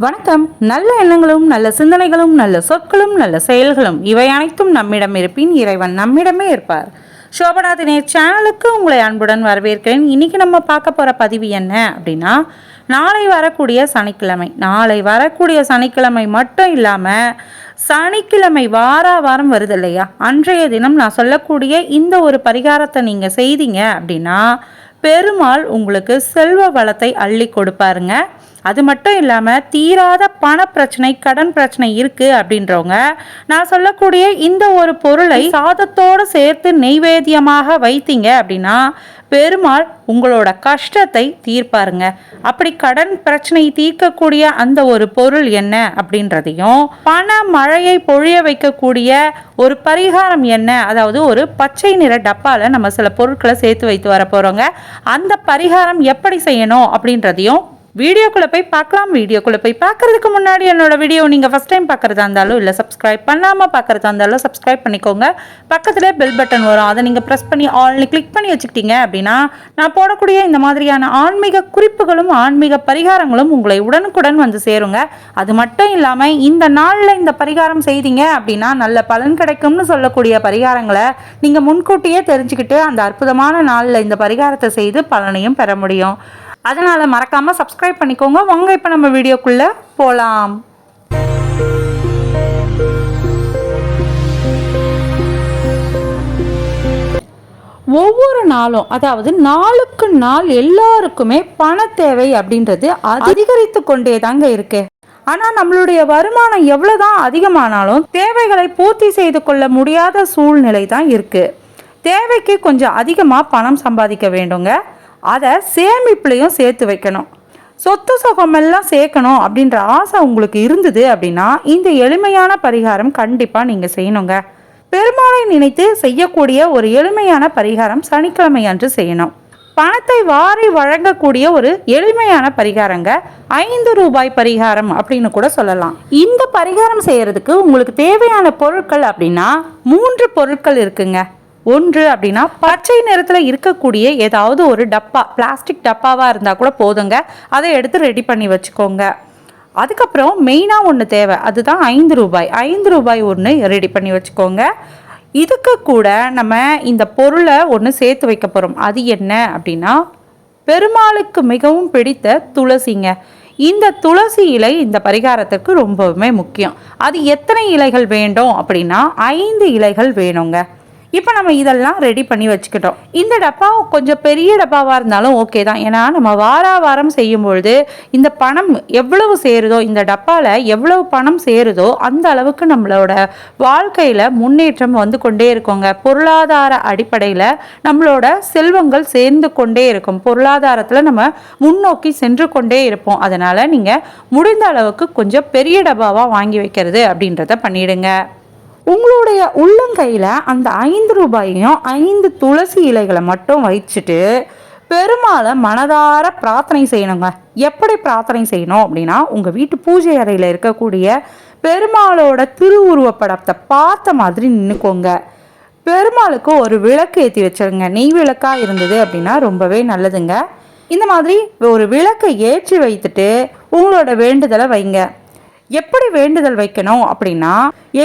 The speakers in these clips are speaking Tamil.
வணக்கம். நல்ல எண்ணங்களும் நல்ல சிந்தனைகளும் நல்ல சொற்களும் நல்ல செயல்களும் இவை அனைத்தும் நம்மிடம் இருப்பின் இறைவன் நம்மிடமே இருப்பார். சோபனா தினேஷ் சேனலுக்கு உங்களை அன்புடன் வரவேற்கிறேன். இன்னைக்கு நம்ம பார்க்க போகிற பதிவு என்ன அப்படின்னா நாளை வரக்கூடிய சனிக்கிழமை. நாளை வரக்கூடிய சனிக்கிழமை மட்டும் இல்லாமல் சனிக்கிழமை வார வாரம் வருது இல்லையா? அன்றைய தினம் நான் சொல்லக்கூடிய இந்த ஒரு பரிகாரத்தை நீங்கள் செய்தீங்க அப்படின்னா பெருமாள் உங்களுக்கு செல்வ வளத்தை அள்ளி கொடுப்பாருங்க. அது மட்டும் இல்லாமல் தீராத பண பிரச்சனை கடன் பிரச்சனை இருக்குது அப்படின்றவங்க நான் சொல்லக்கூடிய இந்த ஒரு பொருளை சாதத்தோடு சேர்த்து நெய்வேத்தியமாக வைத்தீங்க அப்படின்னா பெருமாள் உங்களோட கஷ்டத்தை தீர்ப்பாருங்க. அப்படி கடன் பிரச்சனை தீர்க்கக்கூடிய அந்த ஒரு பொருள் என்ன அப்படின்றதையும் பண மழையை பொழிய வைக்கக்கூடிய ஒரு பரிகாரம் என்ன அதாவது ஒரு பச்சை நிற டப்பாவில் நம்ம சில பொருட்களை சேர்த்து வைத்து வர போகிறோங்க அந்த பரிகாரம் எப்படி செய்யணும் அப்படின்றதையும் வீடியோக்குள்ளே போய் பார்க்கலாம். வீடியோக்குள்ளே போய் பார்க்கறதுக்கு முன்னாடி என்னோட வீடியோ நீங்கள் ஃபஸ்ட் டைம் பார்க்குறதா இருந்தாலும் இல்லை சப்ஸ்கிரைப் பண்ணாமல் பார்க்குறதா இருந்தாலும் சப்ஸ்கிரைப் பண்ணிக்கோங்க. பக்கத்தில் பெல் பட்டன் வரும். அதை நீங்கள் ப்ரெஸ் பண்ணி ஆல்னு கிளிக் பண்ணி வச்சுக்கிட்டீங்க அப்படின்னா நான் போடக்கூடிய இந்த மாதிரியான ஆன்மீக குறிப்புகளும் ஆன்மீக பரிகாரங்களும் உங்களை உடனுக்குடன் வந்து சேருங்க. அது மட்டும் இல்லாமல் இந்த நாளில் இந்த பரிகாரம் செய்தீங்க அப்படின்னா நல்ல பலன் கிடைக்கும்னு சொல்லக்கூடிய பரிகாரங்களை நீங்கள் முன்கூட்டியே தெரிஞ்சுக்கிட்டு அந்த அற்புதமான நாளில் இந்த பரிகாரத்தை செய்து பலனையும் பெற முடியும். அதனால் மறக்காமல் சப்ஸ்கிரைப் பண்ணிக்கோங்க. வாங்க இப்போ நம்ம வீடியோக்குள்ளே போகலாம் ஒவ்வொரு நாளும் அதாவது நாளுக்கு நாள் எல்லாருக்குமே பண தேவை அப்படின்றது அதிகரித்து கொண்டே தாங்க இருக்கு. ஆனால் நம்மளுடைய வருமானம் எவ்வளோதான் அதிகமானாலும் தேவைகளை பூர்த்தி செய்து கொள்ள முடியாத சூழ்நிலை தான் இருக்குது தேவைக்கு கொஞ்சம் அதிகமாக பணம் சம்பாதிக்க வேண்டுங்க. அதை சேமிப்புலையும் சேர்த்து வைக்கணும். சொத்து சுகமெல்லாம் சேர்க்கணும் அப்படின்ற ஆசை உங்களுக்கு இருந்தது அப்படின்னா இந்த எளிமையான பரிகாரம் கண்டிப்பாக நீங்கள் செய்யணுங்க. பெருமாளை நினைத்து செய்யக்கூடிய ஒரு எளிமையான பரிகாரம் சனிக்கிழமை அன்று செய்யணும். பணத்தை வாரி வழங்கக்கூடிய ஒரு எளிமையான பரிகாரங்க ஐந்து ரூபாய் பரிகாரம் அப்படின்னு கூட சொல்லலாம். இந்த பரிகாரம் செய்யறதுக்கு உங்களுக்கு தேவையான பொருட்கள் அப்படின்னா மூன்று பொருட்கள் இருக்குங்க. ஒன்று அப்படின்னா பச்சை நிறத்தில் இருக்கக்கூடிய ஏதாவது ஒரு டப்பா பிளாஸ்டிக் டப்பாவாக இருந்தால் கூட போதுங்க. அதை எடுத்து ரெடி பண்ணி வச்சுக்கோங்க. அதுக்கப்புறம் மெயினாக ஒன்று தேவை. அதுதான் ஐந்து ரூபாய். ஐந்து ரூபாய் ஒன்று ரெடி பண்ணி வச்சுக்கோங்க. இதுக்கு கூட நம்ம இந்த பொருளை ஒன்று சேர்த்து வைக்க போகிறோம் அது என்ன அப்படின்னா பெருமாளுக்கு மிகவும் பிடித்த துளசிங்க. இந்த துளசி இலை இந்த பரிகாரத்திற்கு ரொம்பவுமே முக்கியம். அது எத்தனை இலைகள் வேண்டும் அப்படின்னா ஐந்து இலைகள் வேணுங்க. இப்போ நம்ம இதெல்லாம் ரெடி பண்ணி வச்சுக்கிட்டோம். இந்த டப்பா கொஞ்சம் பெரிய டப்பாவாக இருந்தாலும் ஓகே தான். ஏன்னா நம்ம வார வாரம் செய்யும்பொழுது இந்த பணம் எவ்வளவு சேருதோ இந்த டப்பாவில் எவ்வளவு பணம் சேருதோ அந்த அளவுக்கு நம்மளோட வாழ்க்கையில் முன்னேற்றம் வந்து கொண்டே இருக்கோங்க. பொருளாதார அடிப்படையில் நம்மளோட செல்வங்கள் சேர்ந்து கொண்டே இருக்கும். பொருளாதாரத்தில் நம்ம முன்னோக்கி சென்று கொண்டே இருப்போம். அதனால் நீங்கள் முடிந்த அளவுக்கு கொஞ்சம் பெரிய டப்பாவாக வாங்கி வைக்கிறது அப்படின்றத பண்ணிடுங்க. உங்களுடைய உள்ளங்கையில் அந்த ஐந்து ரூபாயையும் ஐந்து துளசி இலைகளை மட்டும் வச்சுட்டு பெருமாளை மனதார பிரார்த்தனை செய்யணுங்க. எப்படி பிரார்த்தனை செய்யணும் அப்படின்னா உங்கள் வீட்டு பூஜை அறையில் இருக்கக்கூடிய பெருமாளோட திருவுருவப்படத்தை பார்த்த மாதிரி நின்றுக்கோங்க பெருமாளுக்கு ஒரு விளக்கு ஏற்றி வச்சுருங்க. நெய் விளக்காக இருந்தது அப்படின்னா ரொம்பவே நல்லதுங்க. இந்த மாதிரி ஒரு விளக்கை ஏற்றி வைத்துட்டு உங்களோட வேண்டுதலை வைங்க. எப்படி வேண்டுதல் வைக்கணும் அப்படின்னா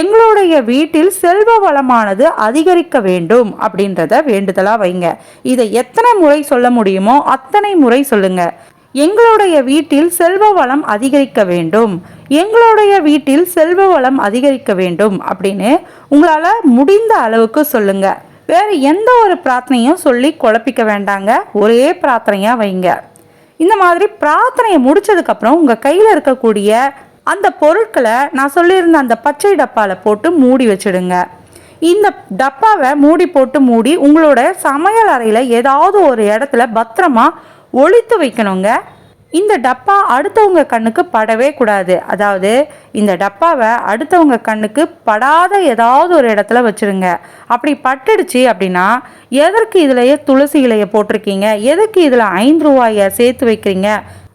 எங்களுடைய வீட்டில் செல்வ வளமானது அதிகரிக்க வேண்டும் அப்படின்றத வேண்டுதலாக வைங்க. இதை எத்தனை முறை சொல்ல முடியுமோ அத்தனை முறை சொல்லுங்க. எங்களுடைய வீட்டில் செல்வ வளம் அதிகரிக்க வேண்டும். எங்களுடைய வீட்டில் செல்வ வளம் அதிகரிக்க வேண்டும் அப்படின்னு உங்களால் முடிந்த அளவுக்கு சொல்லுங்க. வேறு எந்த ஒரு பிரார்த்தனையும் சொல்லி குழப்பிக்க வேண்டாங்க. ஒரே பிரார்த்தனையாக வைங்க. இந்த மாதிரி பிரார்த்தனையை முடித்ததுக்கப்புறம் உங்கள் கையில் இருக்கக்கூடிய அந்த பொருட்களை நான் சொல்லியிருந்த அந்த பச்சை டப்பாவில் போட்டு மூடி வச்சிடுங்க. இந்த டப்பாவை மூடி போட்டு மூடி உங்களோட சமையல் அறையில் ஏதாவது ஒரு இடத்துல பத்திரமா ஒழித்து வைக்கணுங்க. இந்த டப்பா அடுத்தவங்க கண்ணுக்கு படவே கூடாது. அதாவது இந்த டப்பாவை அடுத்தவங்க கண்ணுக்கு படாத ஏதாவது ஒரு இடத்துல வச்சுருங்க அப்படி பட்டுடுச்சு அப்படின்னா எதற்கு இதுலையே துளசி இலையை போட்டிருக்கீங்க? எதுக்கு இதில் ஐந்து ரூபாயை சேர்த்து வைக்கிறீங்க?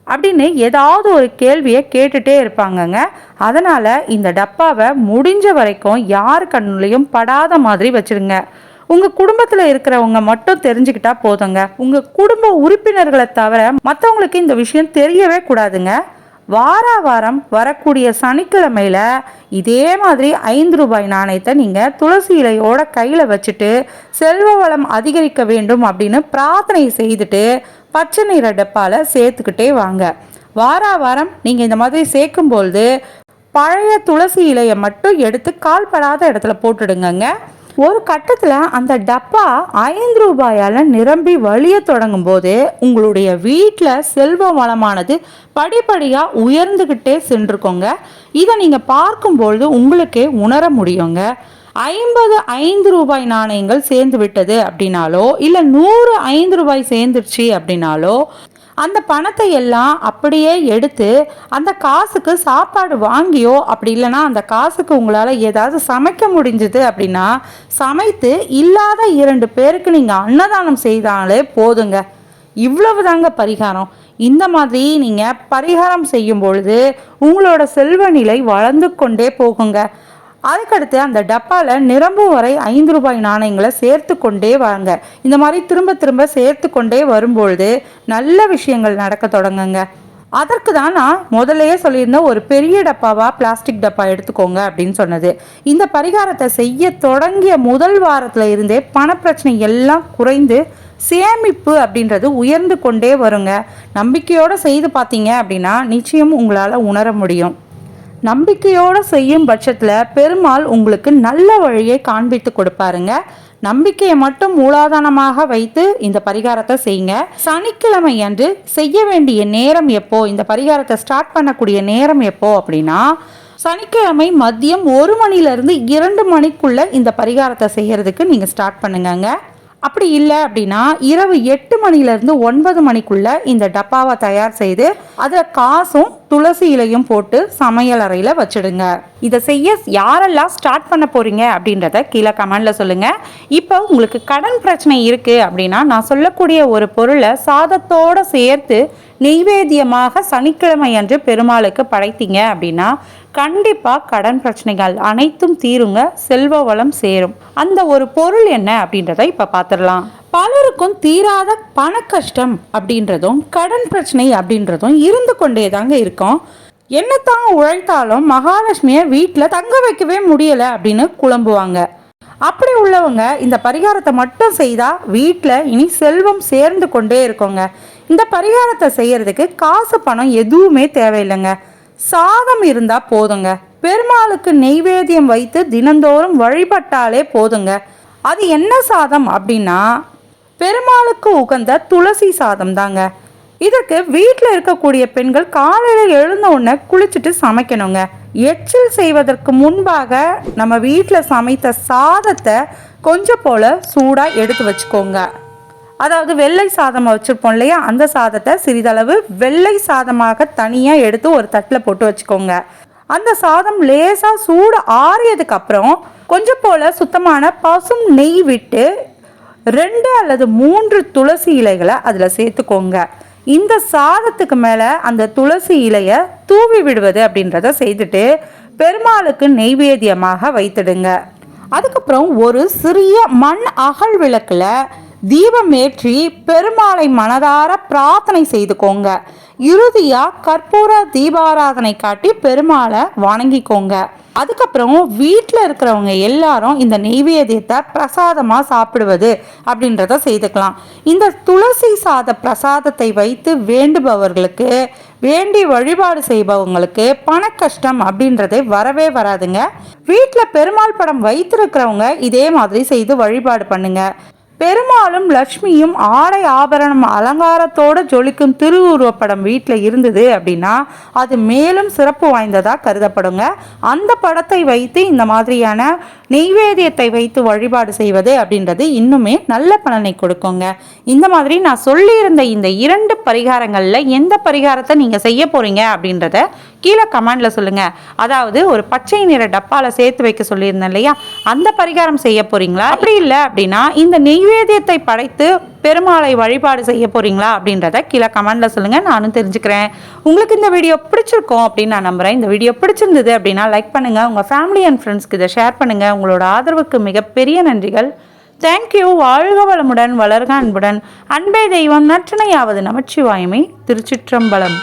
அப்படின்னு ஏதாவது ஒரு கேள்வியை கேட்டுகிட்டே இருப்பாங்கங்க. அதனால் இந்த டப்பாவை முடிஞ்ச வரைக்கும் யார் கண்ணுலையும் படாத மாதிரி வச்சுருங்க. உங்கள் குடும்பத்தில் இருக்கிறவங்க மட்டும் தெரிஞ்சுக்கிட்டா போதுங்க. உங்கள் குடும்ப உறுப்பினர்களை தவிர மற்றவங்களுக்கு இந்த விஷயம் தெரியவே கூடாதுங்க. வார வாரம் வரக்கூடிய சனிக்கிழமையில் இதே மாதிரி ஐந்து ரூபாய் நாணயத்தை நீங்கள் துளசி இலையோட கையில் வச்சுட்டு செல்வ வளம் அதிகரிக்க வேண்டும் அப்படின்னு பிரார்த்தனை செய்துட்டு பச்சை நிற டப்பால சேர்த்துக்கிட்டே வாங்க. வார வாரம் நீங்கள் இந்த மாதிரி சேர்க்கும்பொழுது பழைய துளசி இலையை மட்டும் எடுத்து கால்படாத இடத்துல போட்டுடுங்கங்க. ஒரு கட்டத்தில் அந்த டப்பா ஐந்து ரூபாயால் நிரம்பி வழிய தொடங்கும் போது உங்களுடைய வீட்டில் செல்வ வளமானது படிப்படியாக உயர்ந்துக்கிட்டே சென்றுக்கோங்க. இதை நீங்கள் பார்க்கும்பொழுது உங்களுக்கே உணர முடியுங்க. ஐம்பது ஐந்து ரூபாய் நாணயங்கள் சேர்ந்து விட்டது அப்படின்னாலோ இல்லை நூறு ஐந்து ரூபாய் சேர்ந்துருச்சு அப்படின்னாலோ அந்த பணத்தை எல்லாம் அப்படியே எடுத்து அந்த காசுக்கு சாப்பாடு வாங்கியோ அப்படி இல்லைன்னா அந்த காசுக்கு உங்களால் ஏதாவது சமைக்க முடிஞ்சுது அப்படின்னா சமைத்து இல்லாத இரண்டு பேருக்கு நீங்கள் அன்னதானம் செய்தாலே போதுங்க. இவ்வளவு தாங்க பரிகாரம். இந்த மாதிரி நீங்கள் பரிகாரம் செய்யும் பொழுது உங்களோட செல்வ நிலை வளர்ந்து கொண்டே போகுங்க. அதுக்கடுத்து அந்த டப்பாவில் நிரம்பும் வரை ஐந்து ரூபாய் நாணயங்களை சேர்த்து கொண்டே வாங்க. இந்த மாதிரி திரும்ப திரும்ப சேர்த்து கொண்டே வரும்பொழுது நல்ல விஷயங்கள் நடக்க தொடங்குங்க. அதற்கு தான் நான் முதல்லையே சொல்லியிருந்தேன் ஒரு பெரிய டப்பாவா பிளாஸ்டிக் டப்பா எடுத்துக்கோங்க அப்படின்னு சொன்னது. இந்த பரிகாரத்தை செய்ய தொடங்கிய முதல் வாரத்தில் இருந்தே பணப்பிரச்சனை எல்லாம் குறைந்து சேமிப்பு அப்படின்றது உயர்ந்து கொண்டே வருங்க. நம்பிக்கையோடு செய்து பார்த்தீங்க அப்படின்னா நிச்சயம் உங்களால் உணர முடியும். நம்பிக்கையோடு செய்யும் பட்சத்தில் பெருமாள் உங்களுக்கு நல்ல வழியை காண்பித்து கொடுப்பாருங்க. நம்பிக்கையை மட்டும் மூலாதானமாக வைத்து இந்த பரிகாரத்தை செய்யுங்க. சனிக்கிழமை அன்று செய்ய வேண்டிய நேரம் எப்போ இந்த பரிகாரத்தை ஸ்டார்ட் பண்ணக்கூடிய நேரம் எப்போ அப்படின்னா சனிக்கிழமை மதியம் ஒரு மணிலேருந்து இரண்டு மணிக்குள்ளே இந்த பரிகாரத்தை செய்கிறதுக்கு நீங்கள் ஸ்டார்ட் பண்ணுங்கங்க. அப்படி இல்லை அப்படின்னா இரவு எட்டு மணிலேருந்து ஒன்பது மணிக்குள்ள இந்த டப்பாவை தயார் செய்து அதில் காசும் துளசி இலையும் போட்டு சமையல் அறையில் வச்சுடுங்க. இதை செய்ய யாரெல்லாம் ஸ்டார்ட் பண்ண போறீங்க அப்படின்றத கீழே கமெண்ட்ல சொல்லுங்க. இப்போ உங்களுக்கு கடன் பிரச்சனை இருக்கு அப்படின்னா நான் சொல்லக்கூடிய ஒரு பொருளை சாதத்தோட சேர்த்து நெய்வேத்தியமாக சனிக்கிழமை அன்று பெருமாளுக்கு படைத்தீங்க அப்படின்னா கண்டிப்பாக கடன் பிரச்சனைகள் அனைத்தும் தீருங்க செல்வ வளம் சேரும். அந்த ஒரு பொருள் என்ன அப்படின்றத இப்போ பார்த்துடலாம் பலருக்கும் தீராத பண கஷ்டம் அப்படின்றதும் கடன் பிரச்சனை அப்படின்றதும் இருந்து கொண்டே தாங்க இருக்கும். என்னத்தான் உழைத்தாலும் மகாலட்சுமியை வீட்டில் தங்க வைக்கவே முடியலை அப்படின்னு குழம்புவாங்க. அப்படி உள்ளவங்க இந்த பரிகாரத்தை மட்டும் செய்தால் வீட்டில் இனி செல்வம் சேர்ந்து கொண்டே இருக்கோங்க. இந்த பரிகாரத்தை செய்யறதுக்கு காசு பணம் எதுவுமே தேவையில்லைங்க. சாதம் இருந்தால் போதுங்க. பெருமாளுக்கு நெய்வேத்தியம் வைத்து தினந்தோறும் வழிபட்டாலே போதுங்க. அது என்ன சாதம் அப்படின்னா பெருமாளுக்கு உகந்த துளசி சாதம் தாங்க. இதற்கு வீட்டில் இருக்கக்கூடிய பெண்கள் காலையில் எழுந்த உடனே குளிச்சுட்டு சமைக்கணுங்க. எச்சில் செய்வதற்கு முன்பாக நம்ம வீட்டில் சமைத்த சாதத்தை கொஞ்சம் போல் சூடாக எடுத்து வச்சுக்கோங்க. அதாவது வெள்ளை சாதம் வச்சுருப்போம் இல்லையா? அந்த சாதத்தை சிறிதளவு வெள்ளை சாதமாக தனியாக எடுத்து ஒரு தட்டில் போட்டு வச்சுக்கோங்க. அந்த சாதம் லேசாக சூடு ஆறியதுக்கு அப்புறம் கொஞ்சம் போல் சுத்தமான பசும் நெய் விட்டு ரெண்டு அல்லது மூன்று துளசி இலைகளை அதில் சேர்த்துக்கோங்க. இந்த சாதத்துக்கு மேலே அந்த துளசி இலையை தூவி விடுவது அப்படின்றத செய்துட்டு பெருமாளுக்கு நெய்வேத்தியமாக வைத்துடுங்க. அதுக்கப்புறம் ஒரு சிறிய மண் அகல் விளக்கில் தீபம் ஏற்றி பெருமாளை மனதார பிரார்த்தனை செய்துக்கோங்க. இறுதியா கற்பூர தீபாராதனை காட்டி பெருமாளை வணங்கிக்கோங்க. அதுக்கப்புறம் வீட்டில் இருக்கிறவங்க எல்லாரும் இந்த நெய்வேதியத்தை பிரசாதமாக சாப்பிடுவது அப்படின்றத செய்துக்கலாம். இந்த துளசி சாத பிரசாதத்தை வைத்து வேண்டுபவர்களுக்கு வேண்டி வழிபாடு செய்பவங்களுக்கு பண கஷ்டம் அப்படின்றதே வரவே வராதுங்க. வீட்டில் பெருமாள் படம் வைத்திருக்கிறவங்க இதே மாதிரி செய்து வழிபாடு பண்ணுங்க. பெருமாளும் லக்ஷ்மியும் ஆடை ஆபரணம் அலங்காரத்தோடு ஜொலிக்கும் திருவுருவப்படம் வீட்டில் இருந்தது அப்படின்னா அது மேலும் சிறப்பு வாய்ந்ததாக கருதப்படுங்க. அந்த படத்தை வைத்து இந்த மாதிரியான நெய்வேதியத்தை வைத்து வழிபாடு செய்வது அப்படின்றது இன்னுமே நல்ல பலனை கொடுக்குங்க. இந்த மாதிரி நான் சொல்லியிருந்த இந்த இரண்டு பரிகாரங்களில் எந்த பரிகாரத்தை நீங்கள் செய்ய போகிறீங்க அப்படின்றத கீழே கமெண்டில் சொல்லுங்கள் அதாவது ஒரு பச்சை நிற டப்பாவில் சேர்த்து வைக்க சொல்லியிருந்தேன் இல்லையா? அந்த பரிகாரம் செய்ய போகிறீங்களா அப்படி இல்லை அப்படின்னா இந்த நெய்வேத்தியத்தை படைத்து பெருமாளை வழிபாடு செய்ய போகிறீங்களா அப்படின்றத கீழே கமெண்டில் சொல்லுங்கள் நானும் தெரிஞ்சுக்கிறேன். உங்களுக்கு இந்த வீடியோ பிடிச்சிருக்கோம் அப்படின்னு நான் நம்புகிறேன் இந்த வீடியோ பிடிச்சிருந்தது அப்படின்னா லைக் பண்ணுங்கள் உங்கள் ஃபேமிலி அண்ட் ஃப்ரெண்ட்ஸ்க்கு இதை ஷேர் பண்ணுங்கள் உங்களோட ஆதரவுக்கு மிகப்பெரிய நன்றிகள். தேங்க்யூ வாழ்க வளமுடன் வளர்க அன்புடன். அன்பே தெய்வம் நற்றினையாவது நமச்சிவாயமே. திருச்சிற்றம்பலம்.